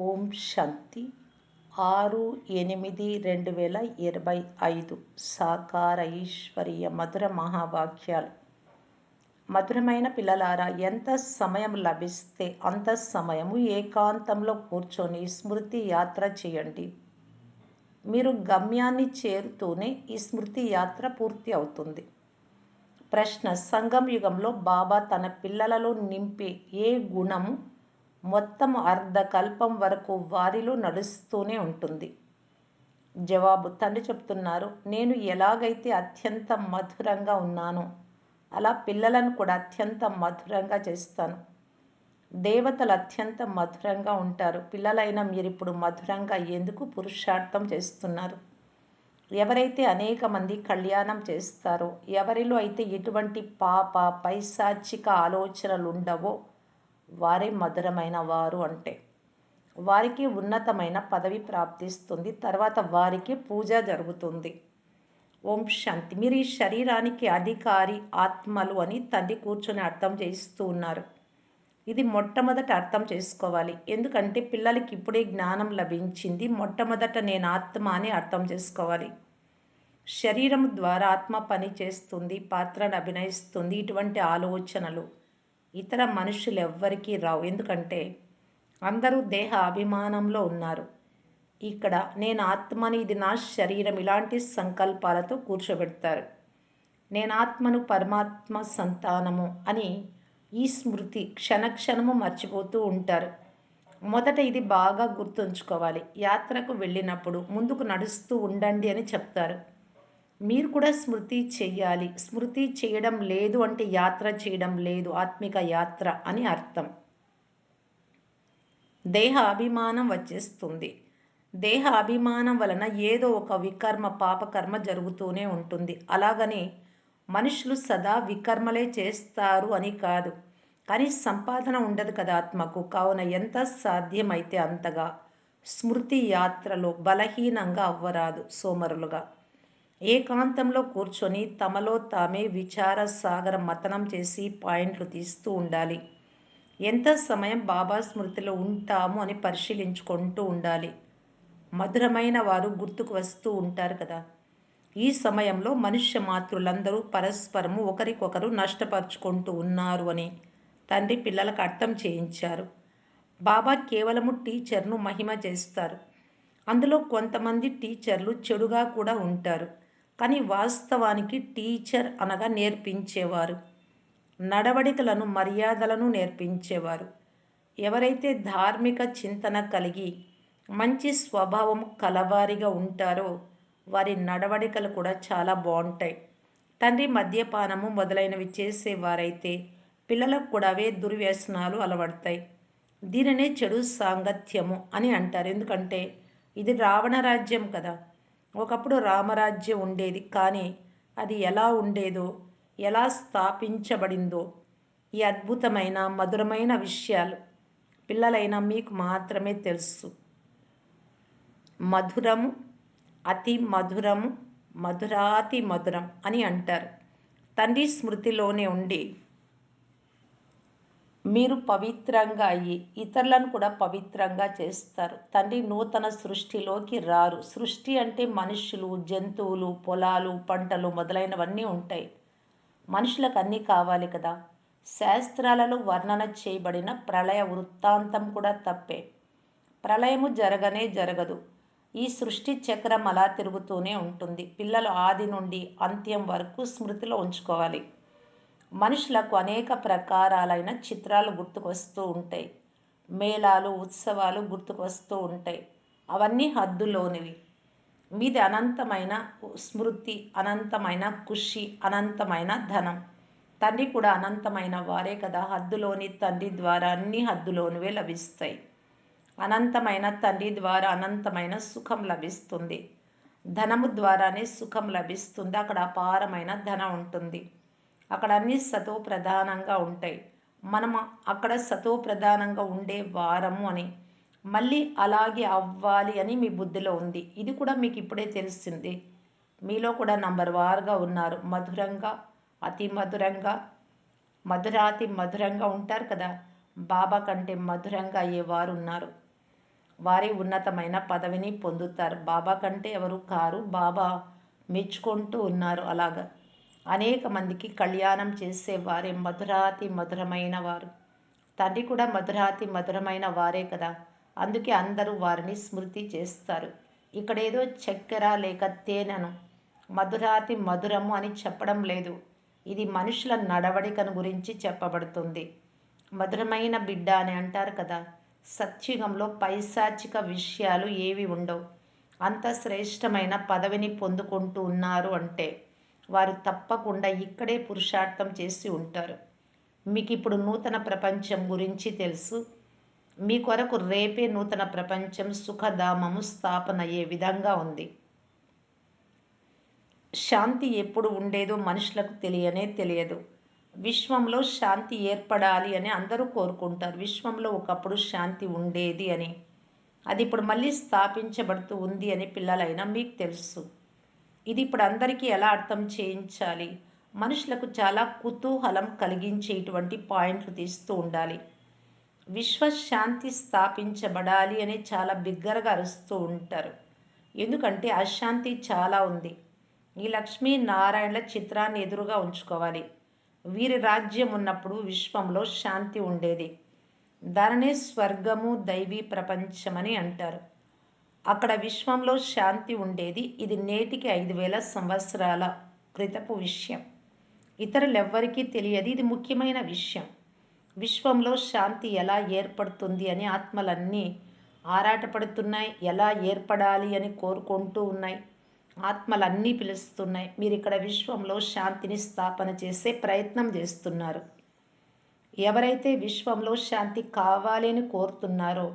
ఓం శాంతి. ఆరు ఎనిమిది రెండు వేల ఇరవై ఐదు సాకార ఈశ్వరీయ మధుర మహావాక్యాలు మధురమైన పిల్లలారా ఎంత సమయం లభిస్తే అంత సమయము ఏకాంతంలో కూర్చొని స్మృతి యాత్ర చేయండి. మీరు గమ్యాన్ని చేరుతూనే ఈ స్మృతి యాత్ర పూర్తి అవుతుంది. ప్రశ్న సంగం యుగంలో బాబా తన పిల్లలలో నింపే ఏ గుణము మొత్తం అర్ధకల్పం వరకు వారిలో నడుస్తూనే ఉంటుంది. జవాబు తండ్రి చెప్తున్నారు నేను ఎలాగైతే అత్యంత మధురంగా ఉన్నానో అలా పిల్లలను కూడా అత్యంత మధురంగా చేస్తాను. దేవతలు అత్యంత మధురంగా ఉంటారు. పిల్లలైన మీరు ఇప్పుడు మధురంగా ఎందుకు పురుషార్థం చేస్తున్నారు? ఎవరైతే అనేక మంది కళ్యాణం చేస్తారో ఎవరిలో అయితే ఎటువంటి పాప పైశాచిక ఆలోచనలు ఉండవో వారే మధురమైన వారు అంటే. వారికి ఉన్నతమైన పదవి ప్రాప్తిస్తుంది. తర్వాత వారికి పూజ జరుగుతుంది. ఓం శాంతి. మీరు ఈ శరీరానికి అధికారి ఆత్మలు అని తండ్రి కూర్చొని అర్థం చేస్తూ ఉన్నారు. ఇది మొట్టమొదట అర్థం చేసుకోవాలి. ఎందుకంటే పిల్లలకి ఇప్పుడే జ్ఞానం లభించింది. మొట్టమొదట నేను ఆత్మ అని అర్థం చేసుకోవాలి. శరీరం ద్వారా ఆత్మ పని చేస్తుంది పాత్రను అభినయిస్తుంది ఇటువంటి ఆలోచనలు. ఇతర మనుషులు ఎవ్వరికీ రావు. ఎందుకంటే అందరూ దేహ అభిమానంలో ఉన్నారు. ఇక్కడ నేను ఆత్మని ఇది నా శరీరం ఇలాంటి సంకల్పాలతో కూర్చోబెడతారు. నేను ఆత్మను పరమాత్మ సంతానము అని ఈ స్మృతి క్షణక్షణము మర్చిపోతూ ఉంటారు. మొదట ఇది బాగా గుర్తుంచుకోవాలి. యాత్రకు వెళ్ళినప్పుడు ముందుకు నడుస్తూ ఉండండి అని చెప్తారు. మీరు కూడా స్మృతి చెయ్యాలి. స్మృతి చేయడం లేదు అంటే యాత్ర చేయడం లేదు. ఆత్మిక యాత్ర అని అర్థం. దేహ అభిమానం వచ్చేస్తుంది. దేహ అభిమానం వలన ఏదో ఒక వికర్మ పాపకర్మ జరుగుతూనే ఉంటుంది. అలాగని మనుషులు సదా వికర్మలే చేస్తారు అని కాదు. కానీ సంపాదన ఉండదు కదా ఆత్మకు. కావున ఎంత సాధ్యమైతే అంతగా స్మృతి యాత్రలో బలహీనంగా అవ్వరాదు సోమరులుగా. ఏకాంతంలో కూర్చొని తమలో తామే విచార సాగర మతనం చేసి పాయింట్లు తీస్తూ ఉండాలి. ఎంత సమయం బాబా స్మృతిలో ఉంటాము అని పరిశీలించుకుంటూ ఉండాలి. మధురమైన వారు గుర్తుకు వస్తూ ఉంటారు కదా. ఈ సమయంలో మనుష్య మాతృలందరూ పరస్పరము ఒకరికొకరు నష్టపరుచుకుంటూ ఉన్నారు అని తండ్రి పిల్లలకు అర్థం చేయించారు. బాబా కేవలము టీచర్ను మహిమ చేస్తారు. అందులో కొంతమంది టీచర్లు చెడుగా కూడా ఉంటారు. కానీ వాస్తవానికి టీచర్ అనగా నేర్పించేవారు. నడవడికలను మర్యాదలను నేర్పించేవారు. ఎవరైతే ధార్మిక చింతన కలిగి మంచి స్వభావం కలవారిగా ఉంటారో వారి నడవడికలు కూడా చాలా బాగుంటాయి. తండ్రి మద్యపానము మొదలైనవి చేసేవారైతే పిల్లలకు కూడా అవే దుర్వ్యసనాలు అలవడతాయి. దీనినే చెడు సాంగత్యము అని అంటారు. ఎందుకంటే ఇది రావణ రాజ్యం కదా. ఒకప్పుడు రామరాజ్యం ఉండేది కానీ అది ఎలా ఉండేదో ఎలా స్థాపించబడిందో ఈ అద్భుతమైన మధురమైన విషయాలు పిల్లలైన మీకు మాత్రమే తెలుసు. మధురము అతి మధురము మధురాతి మధురం అని అంటారు. తండ్రి స్మృతిలోనే ఉండి మీరు పవిత్రంగా అయ్యి ఇతరులను కూడా పవిత్రంగా చేస్తారు. తండ్రి నూతన సృష్టిలోకి రారు. సృష్టి అంటే మనుషులు జంతువులు పొలాలు పంటలు మొదలైనవన్నీ ఉంటాయి. మనుషులకు అన్నీ కావాలి కదా. శాస్త్రాలలో వర్ణన చేయబడిన ప్రళయ వృత్తాంతం కూడా తప్పే. ప్రళయము జరగనే జరగదు. ఈ సృష్టి చక్రం అలా తిరుగుతూనే ఉంటుంది. పిల్లలు ఆది నుండి అంత్యం వరకు స్మృతిలో ఉంచుకోవాలి. మనుషులకు అనేక ప్రకారాలైన చిత్రాలు గుర్తుకొస్తూ ఉంటాయి. మేళాలు ఉత్సవాలు గుర్తుకొస్తూ ఉంటాయి. అవన్నీ హద్దులోనివి. మీది అనంతమైన స్మృతి అనంతమైన కృషి అనంతమైన ధనం. తండ్రి కూడా అనంతమైన వారే కదా. హద్దులోని తండ్రి ద్వారా అన్ని హద్దులోనివే లభిస్తాయి. అనంతమైన తండ్రి ద్వారా అనంతమైన సుఖం లభిస్తుంది. ధనము ద్వారానే సుఖం లభిస్తుంది. అక్కడ అపారమైన ధనం ఉంటుంది. అక్కడ అన్ని సతో ప్రధానంగా ఉంటాయి. మనం అక్కడ సతో ప్రధానంగా ఉండే వారము అని. మళ్ళీ అలాగే అవ్వాలి అని మీ బుద్ధిలో ఉంది. ఇది కూడా మీకు ఇప్పుడే తెలిసింది. మీలో కూడా నంబర్ వార్గా ఉన్నారు. మధురంగా అతి మధురంగా మధురాతి మధురంగా ఉంటారు కదా. బాబా కంటే మధురంగా అయ్యేవారు ఉన్నారు. వారి ఉన్నతమైన పదవిని పొందుతారు. బాబా కంటే ఎవరు కారు? బాబా మెచ్చుకుంటూ ఉన్నారు అలాగా. అనేక మందికి కళ్యాణం చేసేవారే మధురాతి మధురమైన వారు. తండ్రి కూడా మధురాతి మధురమైన వారే కదా. అందుకే అందరూ వారిని స్మృతి చేస్తారు. ఇక్కడేదో చక్కెర లేక తేనెను మధురాతి మధురము అని చెప్పడం లేదు. ఇది మనుషుల నడవడికను గురించి చెప్పబడుతుంది. మధురమైన బిడ్డ అని అంటారు కదా. సత్యుగంలో పైశాచిక విషయాలు ఏవి ఉండవు. అంత శ్రేష్టమైన పదవిని పొందుకుంటూ ఉన్నారు అంటే. వారు తప్పకుండా ఇక్కడే పురుషార్థం చేసి ఉంటారు. మీకు ఇప్పుడు నూతన ప్రపంచం గురించి తెలుసు. మీ కొరకు రేపే నూతన ప్రపంచం సుఖధామము స్థాపన అయ్యే విధంగా ఉంది. శాంతి ఎప్పుడు ఉండేదో మనుషులకు తెలియనే తెలియదు. విశ్వంలో శాంతి ఏర్పడాలి అని అందరూ కోరుకుంటారు. విశ్వంలో ఒకప్పుడు శాంతి ఉండేది అని. అది ఇప్పుడు మళ్ళీ స్థాపించబడుతూ ఉంది అని పిల్లలైనా మీకు తెలుసు. ఇది ఇప్పుడు అందరికీ ఎలా అర్థం చేయించాలి? మనుషులకు చాలా కుతూహలం కలిగించేటువంటి పాయింట్లు తీస్తూ ఉండాలి. విశ్వశాంతి స్థాపించబడాలి అని చాలా బిగ్గరగా అరుస్తూ ఉంటారు. ఎందుకంటే అశాంతి చాలా ఉంది. ఈ లక్ష్మీనారాయణల చిత్రాన్ని ఎదురుగా ఉంచుకోవాలి. వీరి రాజ్యం ఉన్నప్పుడు విశ్వంలో శాంతి ఉండేది. దానినే స్వర్గము దైవీ ప్రపంచమని అంటారు. అక్కడ విశ్వంలో శాంతి ఉండేది. ఇది నేటికి ఐదు వేల సంవత్సరాల క్రితపు విషయం. ఇతరులెవ్వరికీ తెలియదు. ఇది ముఖ్యమైన విషయం. విశ్వంలో శాంతి ఎలా ఏర్పడుతుంది అని ఆత్మలన్నీ ఆరాటపడుతున్నాయి. ఎలా ఏర్పడాలి అని కోరుకుంటూ ఉన్నాయి. ఆత్మలన్నీ పిలుస్తున్నాయి. మీరు ఇక్కడ విశ్వంలో శాంతిని స్థాపన చేసే ప్రయత్నం చేస్తున్నారు. ఎవరైతే విశ్వంలో శాంతి కావాలి అని కోరుతున్నారో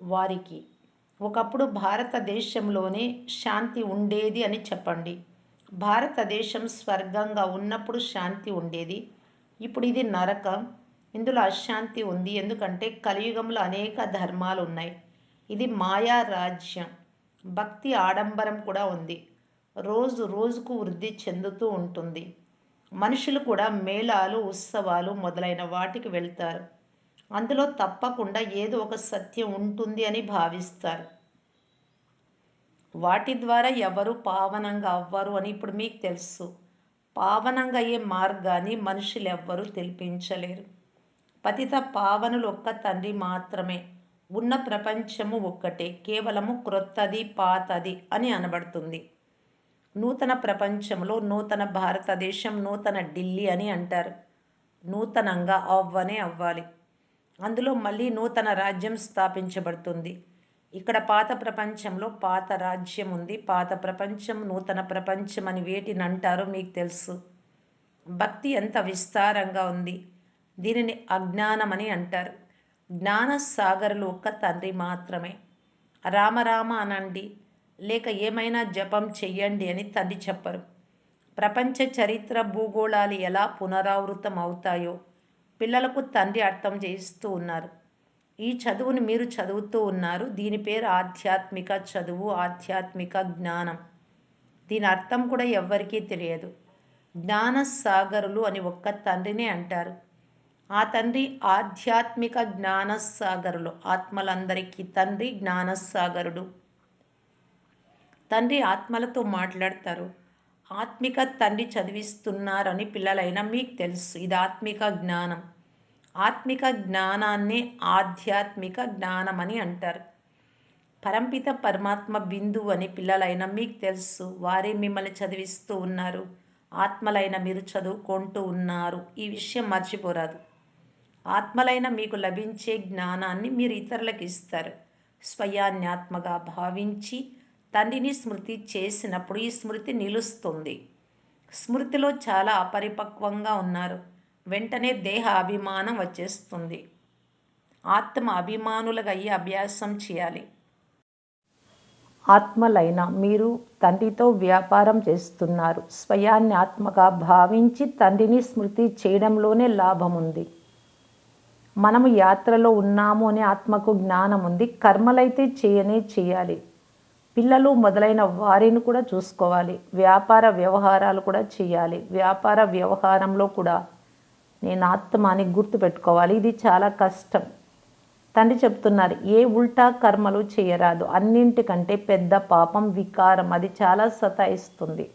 వారికి ఒకప్పుడు భారతదేశంలోనే శాంతి ఉండేది అని చెప్పండి. భారతదేశం స్వర్గంగా ఉన్నప్పుడు శాంతి ఉండేది. ఇప్పుడు ఇది నరకం. ఇందులో అశాంతి ఉంది. ఎందుకంటే కలియుగంలో అనేక ధర్మాలు ఉన్నాయి. ఇది మాయా రాజ్యం. భక్తి ఆడంబరం కూడా ఉంది. రోజు రోజుకు వృద్ధి చెందుతూ ఉంటుంది. మనుషులు కూడా మేళాలు ఉత్సవాలు మొదలైన వాటికి వెళ్తారు. అందులో తప్పకుండా ఏదో ఒక సత్యం ఉంటుంది అని భావిస్తారు. వాటి ద్వారా ఎవరు పావనంగా అవ్వరు అని ఇప్పుడు మీకు తెలుసు. పావనంగా అయ్యే మార్గాన్ని మనుషులు ఎవ్వరూ తెలిపించలేరు. పతిత పావనులు ఒక్క తండ్రి మాత్రమే. ఉన్న ప్రపంచము ఒక్కటే. కేవలము క్రొత్తది పాతది అని అనబడుతుంది. నూతన ప్రపంచంలో నూతన భారతదేశం నూతన ఢిల్లీ అని అంటారు. నూతనంగా అవ్వనే అవ్వాలి. అందులో మళ్ళీ నూతన రాజ్యం స్థాపించబడుతుంది. ఇక్కడ పాత ప్రపంచంలో పాత రాజ్యం ఉంది. పాత ప్రపంచం నూతన ప్రపంచం అని వేటిని అంటారో మీకు తెలుసు. భక్తి ఎంత విస్తారంగా ఉంది. దీనిని అజ్ఞానం అని అంటారు. జ్ఞాన సాగరులు ఒక్క తండ్రి మాత్రమే. రామరామ అనండి. లేక ఏమైనా జపం చెయ్యండి అని తండ్రి చెప్పరు. ప్రపంచ చరిత్ర భూగోళాలు ఎలా పునరావృతం అవుతాయో పిల్లలకు తండ్రి అర్థం చేయిస్తూ ఉన్నారు. ఈ చదువుని మీరు చదువుతూ ఉన్నారు. దీని పేరు ఆధ్యాత్మిక చదువు ఆధ్యాత్మిక జ్ఞానం. దీని అర్థం కూడా ఎవ్వరికీ తెలియదు. జ్ఞాన సాగరులు అని ఒక్క తండ్రినే అంటారు. ఆ తండ్రి ఆధ్యాత్మిక జ్ఞాన సాగరులు ఆత్మలందరికీ తండ్రి జ్ఞానసాగరుడు. తండ్రి ఆత్మలతో మాట్లాడతారు. ఆత్మిక తండ్రి చదివిస్తున్నారని పిల్లలైనా మీకు తెలుసు. ఇది ఆత్మిక జ్ఞానం. ఆత్మిక జ్ఞానాన్ని ఆధ్యాత్మిక జ్ఞానం అని అంటారు. పరంపిత పరమాత్మ బిందువు అని పిల్లలైన మీకు తెలుసు. వారే మిమ్మల్ని చదివిస్తూ ఉన్నారు. ఆత్మలైన మీరు చదువుకుంటూ ఉన్నారు. ఈ విషయం మర్చిపోరాదు. ఆత్మలైన మీకు లభించే జ్ఞానాన్ని మీరు ఇతరులకు ఇస్తారు. స్వయాన్యాత్మగా భావించి తండ్రిని స్మృతి చేసినప్పుడు ఈ స్మృతి నిలుస్తుంది. స్మృతిలో చాలా అపరిపక్వంగా ఉన్నారు. వెంటనే దేహ అభిమానం వచ్చేస్తుంది. ఆత్మ అభిమానులుగా అయ్యి అభ్యాసం చేయాలి. ఆత్మలైన మీరు తండ్రితో వ్యాపారం చేస్తున్నారు. స్వయాన్ని ఆత్మగా భావించి తండ్రిని స్మృతి చేయడంలోనే లాభం ఉంది. మనము యాత్రలో ఉన్నాము అనే ఆత్మకు జ్ఞానం ఉంది. కర్మలైతే చేయనే చేయాలి. పిల్లలు మొదలైన వారిని కూడా చూసుకోవాలి. వ్యాపార వ్యవహారాలు కూడా చేయాలి. వ్యాపార వ్యవహారంలో కూడా నేను ఆత్మ అని గుర్తుపెట్టుకోవాలి. ఇది చాలా కష్టం. తండ్రి చెప్తున్నారు ఏ ఉల్టా కర్మలు చేయరాదు. అన్నింటికంటే పెద్ద పాపం వికారం. అది చాలా సతాయిస్తుంది.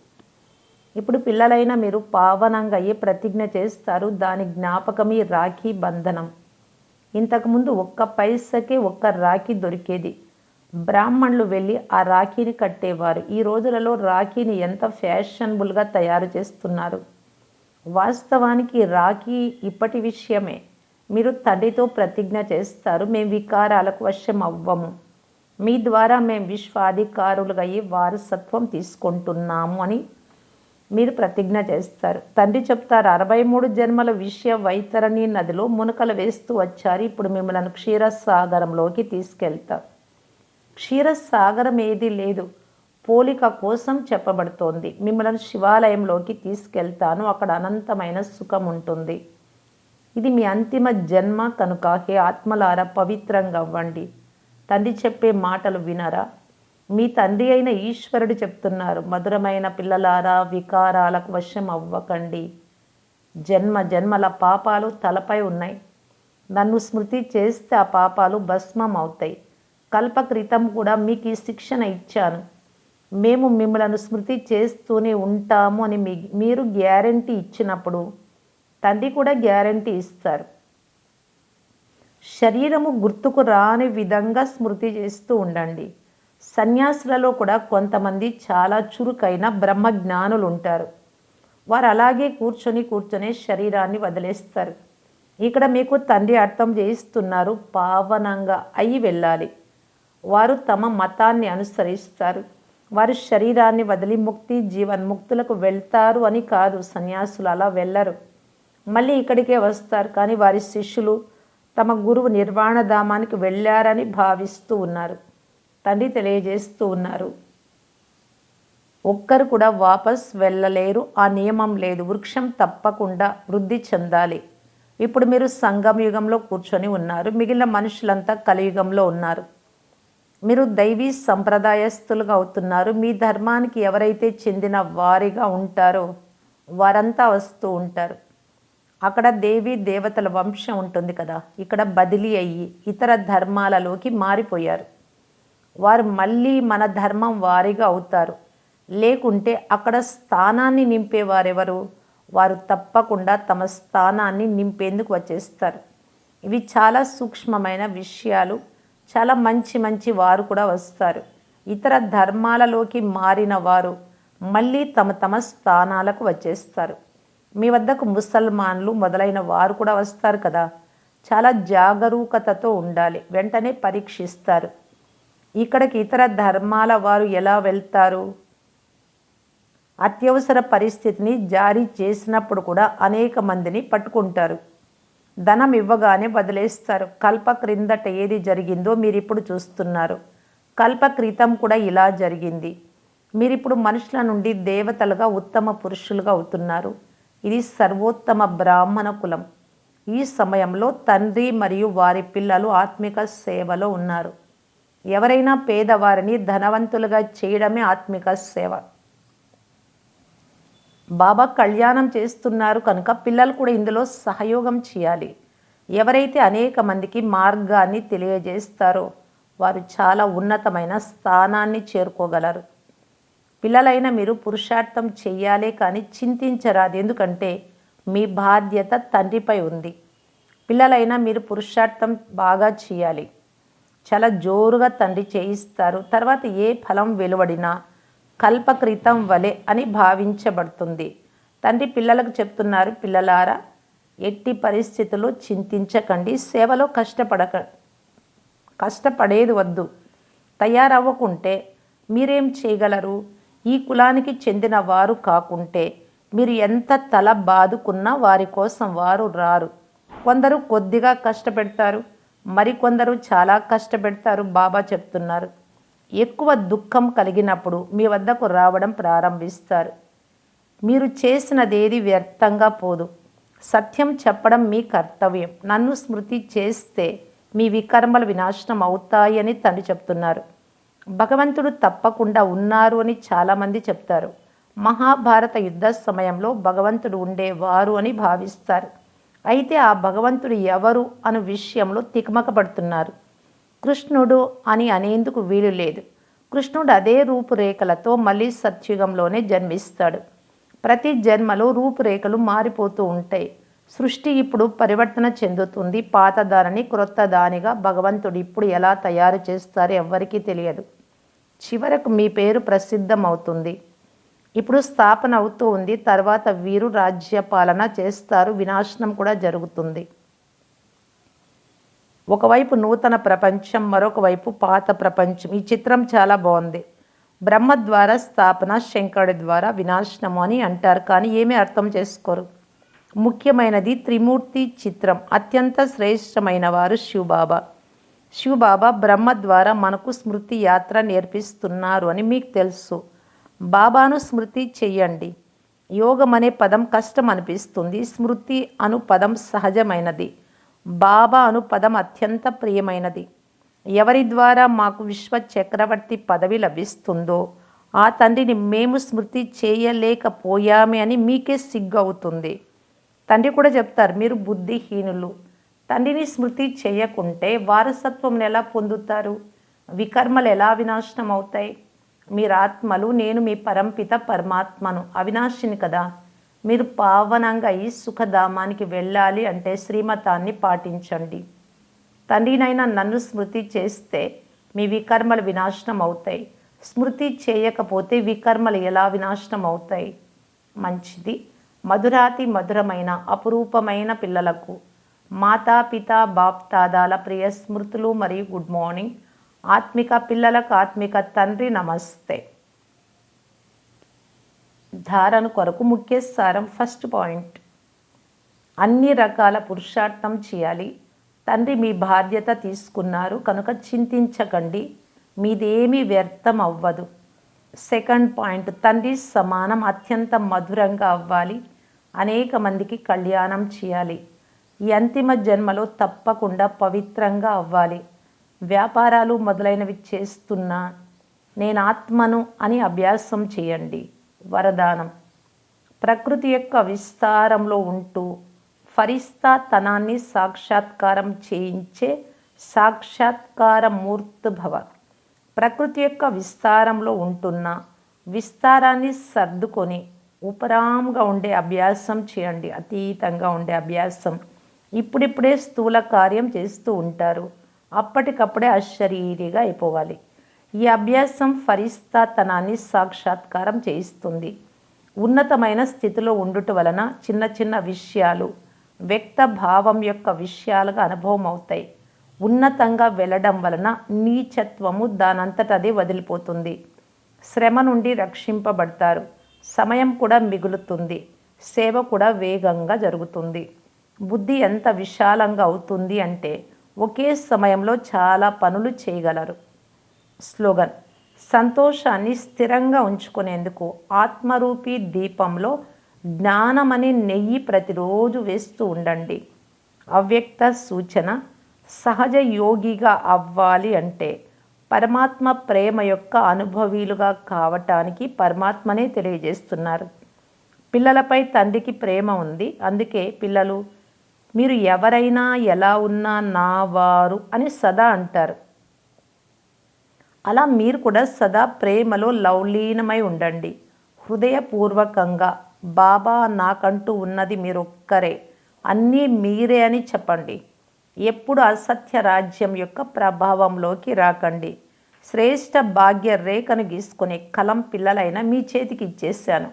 ఇప్పుడు పిల్లలైన మీరు పావనంగా ఏ ప్రతిజ్ఞ చేస్తారు. దాని జ్ఞాపకమే రాఖీ బంధనం. ఇంతకుముందు ఒక్క పైసకే ఒక్క రాఖీ దొరికేది. బ్రాహ్మణులు వెళ్ళి ఆ రాఖీని కట్టేవారు. ఈ రోజులలో రాఖీని ఎంత ఫ్యాషనబుల్గా తయారు చేస్తున్నారు? వాస్తవానికి రాఖీ ఇప్పటి విషయమే. మీరు తండ్రితో ప్రతిజ్ఞ చేస్తారు మేము వికారాలకు వశం అవ్వము. మీ ద్వారా మేము విశ్వాధికారులుగా అయ్యి వారసత్వం తీసుకుంటున్నాము అని మీరు ప్రతిజ్ఞ చేస్తారు. తండ్రి చెప్తారు అరవై మూడు జన్మల విషయ వైతరణి నదిలో మునకలు వేస్తూ వచ్చారు. ఇప్పుడు మిమ్మల్ని క్షీరసాగరంలోకి తీసుకెళ్తారు. క్షీరసాగరం ఏది లేదు. పోలిక కోసం చెప్పబడుతోంది. మిమ్మల్ని శివాలయంలోకి తీసుకెళ్తాను. అక్కడ అనంతమైన సుఖం ఉంటుంది ఇది మీ అంతిమ జన్మ కనుక. హే ఆత్మలారా పవిత్రంగా అవ్వండి తండ్రి చెప్పే మాటలు వినరా? మీ తండ్రి అయిన ఈశ్వరుడు చెప్తున్నారు మధురమైన పిల్లలారా వికారాలకు వశం అవ్వకండి. జన్మ జన్మల పాపాలు తలపై ఉన్నాయి. నన్ను స్మృతి చేస్తే ఆ పాపాలు భస్మం అవుతాయి కల్పక్రితం కూడా మీకు ఈ శిక్షణ ఇచ్చాను. మేము మిమ్మలను స్మృతి చేస్తూనే ఉంటాము అని మీ మీరు గ్యారంటీ ఇచ్చినప్పుడు తండ్రి కూడా గ్యారంటీ ఇస్తారు. శరీరము గుర్తుకు రాని విధంగా స్మృతి చేస్తూ ఉండండి. సన్యాసులలో కూడా కొంతమంది చాలా చురుకైన బ్రహ్మజ్ఞానులు ఉంటారు వారు అలాగే కూర్చొని కూర్చొని శరీరాన్ని వదిలేస్తారు. ఇక్కడ మీకు తండ్రి అర్థం చేయిస్తున్నారు పావనంగా అయి వెళ్ళాలి. వారు తమ మతాన్ని అనుసరిస్తారు. వారు శరీరాన్ని వదిలి ముక్తి జీవన్ముక్తులకు వెళ్తారు అని కాదు సన్యాసులు అలా వెళ్ళరు. మళ్ళీ ఇక్కడికే వస్తారు. కానీ వారి శిష్యులు తమ గురువు నిర్వాణధామానికి వెళ్ళారని భావిస్తూ ఉన్నారు. తండ్రి తెలియజేస్తూ ఉన్నారు. ఒక్కరు కూడా వాపస్ వెళ్ళలేరు. ఆ నియమం లేదు. వృక్షం తప్పకుండా వృద్ధి చెందాలి. ఇప్పుడు మీరు సంగమయుగంలో కూర్చొని ఉన్నారు. మిగిలిన మనుషులంతా కలియుగంలో ఉన్నారు. మీరు దైవీ సంప్రదాయస్తులుగా అవుతున్నారు. మీ ధర్మానికి ఎవరైతే చెందిన వారిగా ఉంటారో వారంతా వస్తూ ఉంటారు. అక్కడ దేవి దేవతల వంశం ఉంటుంది కదా. ఇక్కడ బదిలీ అయ్యి ఇతర ధర్మాలలోకి మారిపోయారు. వారు మళ్ళీ మన ధర్మం వారిగా అవుతారు. లేకుంటే అక్కడ స్థానాన్ని నింపేవారెవరు? వారు తప్పకుండా తమ స్థానాన్ని నింపేందుకు వచ్చేస్తారు. ఇవి చాలా సూక్ష్మమైన విషయాలు. చాలా మంచి మంచి వారు కూడా వస్తారు. ఇతర ధర్మాలలోకి మారిన వారు మళ్ళీ తమ తమ స్థానాలకు వచ్చేస్తారు. మీ వద్దకు ముసల్మాన్లు మొదలైన వారు కూడా వస్తారు కదా. చాలా జాగరూకతతో ఉండాలి. వెంటనే పరీక్షిస్తారు. ఇక్కడికి ఇతర ధర్మాల వారు ఎలా వెళ్తారు? అత్యవసర పరిస్థితిని జారీ చేసినప్పుడు కూడా అనేక మందిని పట్టుకుంటారు. ధనం ఇవ్వగానే వదిలేస్తారు. కల్ప క్రిందట ఏది జరిగిందో మీరు ఇప్పుడు చూస్తున్నారు. కల్ప క్రితం కూడా ఇలా జరిగింది. మీరు ఇప్పుడు మనుషుల నుండి దేవతలుగా ఉత్తమ పురుషులుగా అవుతున్నారు. ఇది సర్వోత్తమ బ్రాహ్మణ కులం. ఈ సమయంలో తండ్రి మరియు వారి పిల్లలు ఆత్మిక సేవలో ఉన్నారు. ఎవరైనా పేదవారిని ధనవంతులుగా చేయడమే ఆత్మిక సేవ. బాబా కళ్యాణం చేస్తున్నారు కనుక పిల్లలు కూడా ఇందులో సహయోగం చేయాలి. ఎవరైతే అనేక మందికి మార్గాన్ని తెలియజేస్తారో వారు చాలా ఉన్నతమైన స్థానాన్ని చేరుకోగలరు. పిల్లలైన మీరు పురుషార్థం చెయ్యాలే కానీ చింతించరాదు. ఎందుకంటే మీ బాధ్యత తండ్రిపై ఉంది. పిల్లలైనా మీరు పురుషార్థం బాగా చేయాలి. చాలా జోరుగా తండ్రి చేయిస్తారు. తర్వాత ఏ ఫలం వెలువడినా కల్పకృతం వలె అని భావించబడుతుంది. తండ్రి పిల్లలకు చెప్తున్నారు పిల్లలారా ఎట్టి పరిస్థితుల్లో చింతించకండి సేవలో కష్టపడక కష్టపడేది వద్దు. తయారవ్వకుంటే మీరేం చేయగలరు? ఈ కులానికి చెందిన వారు కాకుంటే మీరు ఎంత తల బాదుకున్నా వారి కోసం వారు రారు. కొందరు కొద్దిగా కష్టపెడతారు మరికొందరు చాలా కష్టపెడతారు బాబా చెప్తున్నారు. ఎక్కువ దుఃఖం కలిగినప్పుడు మీ వద్దకు రావడం ప్రారంభిస్తారు. మీరు చేసినదేది వ్యర్థంగా పోదు. సత్యం చెప్పడం మీ కర్తవ్యం. నన్ను స్మృతి చేస్తే మీ వికర్మలు వినాశనం అవుతాయని తండ్రి చెప్తున్నారు. భగవంతుడు తప్పకుండా ఉన్నారు అని చాలామంది చెప్తారు. మహాభారత యుద్ధ సమయంలో భగవంతుడు ఉండేవారు అని భావిస్తారు. అయితే ఆ భగవంతుడు ఎవరు అను విషయంలో తికమకపడుతున్నారు. కృష్ణుడు అని అనేందుకు వీలు లేదు. కృష్ణుడు అదే రూపురేఖలతో మళ్ళీ సత్యుగంలోనే జన్మిస్తాడు. ప్రతి జన్మలో రూపురేఖలు మారిపోతూ ఉంటాయి. సృష్టి ఇప్పుడు పరివర్తన చెందుతుంది. పాత క్రొత్త దానిగా భగవంతుడు ఇప్పుడు ఎలా తయారు చేస్తారో ఎవ్వరికీ తెలియదు. చివరకు మీ పేరు ప్రసిద్ధం అవుతుంది ఇప్పుడు స్థాపన అవుతూ ఉంది. తర్వాత వీరు రాజ్యపాలన చేస్తారు. వినాశనం కూడా జరుగుతుంది. ఒకవైపు నూతన ప్రపంచం మరొక వైపు పాత ప్రపంచం. ఈ చిత్రం చాలా బాగుంది. బ్రహ్మ ద్వారా స్థాపన శంకరుడి ద్వారా వినాశనము అని అంటారు కానీ ఏమీ అర్థం చేసుకోరు. ముఖ్యమైనది త్రిమూర్తి చిత్రం. అత్యంత శ్రేష్టమైన వారు శివబాబా. శివబాబా బ్రహ్మ ద్వారా మనకు స్మృతి యాత్ర నేర్పిస్తున్నారు అని మీకు తెలుసు. బాబాను స్మృతి చెయ్యండి. యోగం అనే పదం కష్టం అనిపిస్తుంది. స్మృతి అను పదం సహజమైనది. బాబా అను పదం అత్యంత ప్రియమైనది. ఎవరి ద్వారా మాకు విశ్వ చక్రవర్తి పదవి లభిస్తుందో ఆ తండ్రిని మేము స్మృతి చేయలేకపోయామే అని మీకే సిగ్గు అవుతుంది తండ్రి కూడా చెప్తారు మీరు బుద్ధిహీనులు. తండ్రిని స్మృతి చేయకుంటే వారసత్వం ఎలా పొందుతారు? వికర్మలు ఎలా వినాశనం అవుతాయి మీరు ఆత్మలు నేను మీ పరంపిత పరమాత్మను. అవినాశిని కదా. మీరు పావనంగా ఈ సుఖధామానికి వెళ్ళాలి అంటే శ్రీమతాన్ని పాటించండి. తండ్రినైనా నన్ను స్మృతి చేస్తే మీ వికర్మలు వినాశనం అవుతాయి స్మృతి చేయకపోతే వికర్మలు ఎలా వినాశనం అవుతాయి మంచిది. మధురాతి మధురమైన అపురూపమైన పిల్లలకు మాతాపిత బాప్తాదాల ప్రియ స్మృతులు మరియు గుడ్ మార్నింగ్. ఆత్మిక పిల్లలకు ఆత్మిక తండ్రి నమస్తే. ధారణ కొరకు ముఖ్య సారం ఫస్ట్ పాయింట్. అన్ని రకాల పురుషార్థం చేయాలి. తండ్రి మీ బాధ్యత తీసుకున్నారు కనుక చింతించకండి. మీదేమీ వ్యర్థం అవ్వదు. సెకండ్ పాయింట్ తండ్రి సమానం అత్యంత మధురంగా అవ్వాలి. అనేక మందికి కళ్యాణం చేయాలి. ఈ అంతిమ జన్మలో తప్పకుండా పవిత్రంగా అవ్వాలి. వ్యాపారాలు మొదలైనవి చేస్తున్నా నేను ఆత్మను అని అభ్యాసం చేయండి. వరదానం. ప్రకృతి యొక్క విస్తారంలో ఉంటూ ఫరిస్తా తనాన్ని సాక్షాత్కారం చేయించే సాక్షాత్కార మూర్తిభవ ప్రకృతి యొక్క విస్తారంలో ఉంటున్న విస్తారాన్ని సర్దుకొని ఉపరాంగా ఉండే అభ్యాసం చేయండి అతీతంగా ఉండే అభ్యాసం. ఇప్పుడిప్పుడే స్థూల కార్యం చేస్తూ ఉంటారు. అప్పటికప్పుడే అశరీరిగా అయిపోవాలి. ఈ అభ్యాసం ఫరిస్తాతనాన్ని సాక్షాత్కారం చేయిస్తుంది. ఉన్నతమైన స్థితిలో ఉండుట వలన చిన్న చిన్న విషయాలు వ్యక్త భావం యొక్క విషయాలుగా అనుభవం అవుతాయి ఉన్నతంగా వెళ్ళడం వలన నీచత్వము దానంతటదే వదిలిపోతుంది. శ్రమ నుండి రక్షింపబడతారు. సమయం కూడా మిగులుతుంది. సేవ కూడా వేగంగా జరుగుతుంది. బుద్ధి ఎంత విశాలంగా అవుతుంది అంటే ఒకే సమయంలో చాలా పనులు చేయగలరు. స్లోగన్. సంతోషాన్ని స్థిరంగా ఉంచుకునేందుకు ఆత్మరూపీ దీపంలో జ్ఞానమనే నెయ్యి ప్రతిరోజు వేస్తూ ఉండండి. అవ్యక్త సూచన సహజ యోగిగా అవ్వాలి అంటే పరమాత్మ ప్రేమ యొక్క అనుభవీలుగా కావటానికి పరమాత్మనే తెలియజేస్తున్నారు. పిల్లలపై తండ్రికి ప్రేమ ఉంది. అందుకే పిల్లలు మీరు ఎవరైనా ఎలా ఉన్నా నా వారు అని సదా అంటారు. అలా మీరు కూడా సదా ప్రేమలో లవలీనమై ఉండండి. హృదయపూర్వకంగా బాబా నాకంటూ ఉన్నది మీరొక్కరే. అన్నీ మీరే అని చెప్పండి. ఎప్పుడు అసత్య రాజ్యం యొక్క ప్రభావంలోకి రాకండి. శ్రేష్ట భాగ్య రేఖను గీసుకునే కలం పిల్లలైన మీ చేతికి ఇచ్చేసాను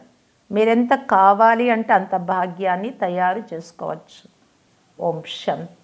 మీరెంత కావాలి అంటే అంత భాగ్యాన్ని తయారు చేసుకోవచ్చు. ఓం శాంతి.